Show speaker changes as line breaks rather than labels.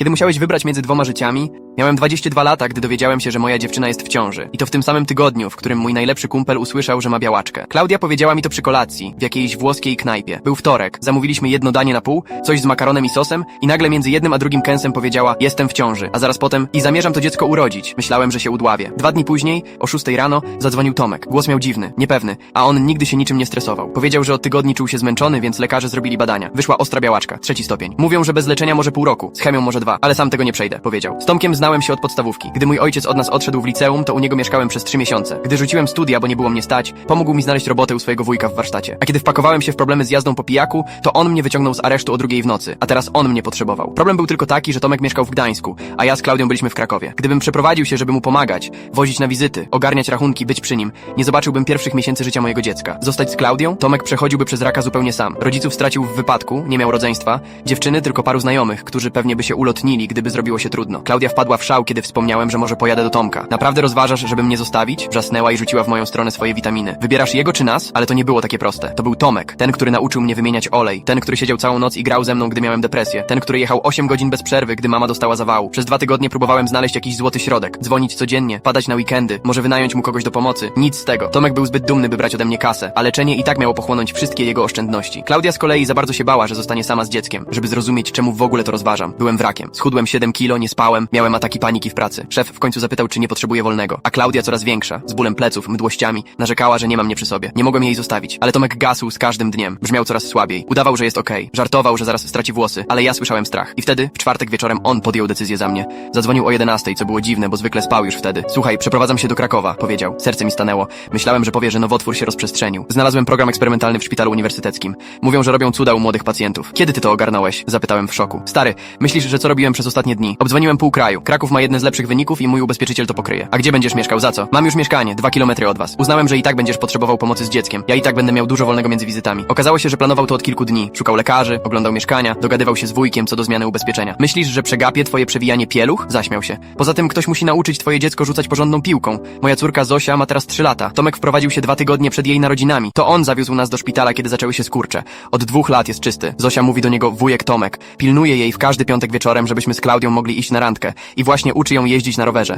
Kiedy musiałeś wybrać między dwoma życiami, miałem 22 lata, gdy dowiedziałem się, że moja dziewczyna jest w ciąży. I to w tym samym tygodniu, w którym mój najlepszy kumpel usłyszał, że ma białaczkę. Klaudia powiedziała mi to przy kolacji, w jakiejś włoskiej knajpie. Był wtorek, zamówiliśmy jedno danie na pół, coś z makaronem i sosem i nagle między jednym a drugim kęsem powiedziała jestem w ciąży, a zaraz potem i zamierzam to dziecko urodzić. Myślałem, że się udławię. Dwa dni później, o 6 rano, zadzwonił Tomek. Głos miał dziwny, niepewny, a on nigdy się niczym nie stresował. Powiedział, że od tygodni czuł się zmęczony, więc lekarze zrobili badania. Wyszła ostra białaczka, trzeci stopień. Mówią, że bez leczenia może pół roku, z chemią może dwa, ale sam tego nie przejdę, powiedział. Z Tomkiem się od podstawówki. Gdy mój ojciec od nas odszedł w liceum, to u niego mieszkałem przez trzy miesiące. Gdy rzuciłem studia, bo nie było mnie stać, pomógł mi znaleźć robotę u swojego wujka w warsztacie. A kiedy wpakowałem się w problemy z jazdą po pijaku, to on mnie wyciągnął z aresztu o drugiej w nocy, a teraz on mnie potrzebował. Problem był tylko taki, że Tomek mieszkał w Gdańsku, a ja z Klaudią byliśmy w Krakowie. Gdybym przeprowadził się, żeby mu pomagać, wozić na wizyty, ogarniać rachunki, być przy nim, nie zobaczyłbym pierwszych miesięcy życia mojego dziecka. Zostać z Klaudią? Tomek przechodziłby przez raka zupełnie sam. Rodziców stracił w wypadku, nie miał rodzeństwa, dziewczyny tylko paru znajomych, którzy pewnie by się ulotnili, gdyby zrobiło się trudno. Klaudia wpadła w szał, kiedy wspomniałem, że może pojadę do Tomka. Naprawdę rozważasz, żeby mnie zostawić? Wrzasnęła i rzuciła w moją stronę swoje witaminy. Wybierasz jego czy nas? Ale to nie było takie proste. To był Tomek, ten, który nauczył mnie wymieniać olej, ten, który siedział całą noc i grał ze mną, gdy miałem depresję, ten, który jechał 8 godzin bez przerwy, gdy mama dostała zawału. Przez dwa tygodnie próbowałem znaleźć jakiś złoty środek, dzwonić codziennie, padać na weekendy, może wynająć mu kogoś do pomocy. Nic z tego. Tomek był zbyt dumny, by brać ode mnie kasę, a leczenie i tak miało pochłonąć wszystkie jego oszczędności. Klaudia z kolei za bardzo się bała, że zostanie sama z dzieckiem, żeby zrozumieć, czemu w ogóle to rozważam. Byłem wrakiem. Schudłem 7 kilo, nie spałem, miałem ataki paniki w pracy. Szef w końcu zapytał, czy nie potrzebuję wolnego. A Klaudia coraz większa, z bólem pleców, mdłościami, narzekała, że nie ma mnie przy sobie. Nie mogłem jej zostawić. Ale Tomek gasł z każdym dniem. Brzmiał coraz słabiej. Udawał, że jest okej. Żartował, że zaraz straci włosy, ale ja słyszałem strach. I wtedy, w czwartek wieczorem, on podjął decyzję za mnie. Zadzwonił o 11, co było dziwne, bo zwykle spał już wtedy. Słuchaj, przeprowadzam się do Krakowa, powiedział. Serce mi stanęło. Myślałem, że powie, że nowotwór się rozprzestrzenił. Znalazłem program eksperymentalny w szpitalu uniwersyteckim. Mówią, że robią cuda u młodych pacjentów. Kiedy ty to ogarnąłeś? Zapytałem w szoku. Stary, myślisz, że co robiłem przez ostatnie dni? Obdzwoniłem pół kraju. Kraków ma jedne z lepszych wyników i mój ubezpieczyciel to pokryje. A gdzie będziesz mieszkał? Za co? Mam już mieszkanie, dwa kilometry od was. Uznałem, że i tak będziesz potrzebował pomocy z dzieckiem. Ja i tak będę miał dużo wolnego między wizytami. Okazało się, że planował to od kilku dni. Szukał lekarzy, oglądał mieszkania, dogadywał się z wujkiem co do zmiany ubezpieczenia. Myślisz, że przegapię twoje przewijanie pieluch? Zaśmiał się. Poza tym ktoś musi nauczyć twoje dziecko rzucać porządną piłką. Moja córka Zosia ma teraz trzy lata. Tomek wprowadził się dwa tygodnie przed jej narodzinami. To on zawiózł nas do szpitala, kiedy zaczęły się skurcze. Od dwóch lat jest czysty. Zosia mówi do niego wujek Tomek. Pilnuje jej w każdy piątek wieczorem, żebyśmy z Klaudią mogli iść na randkę. I właśnie uczy ją jeździć na rowerze.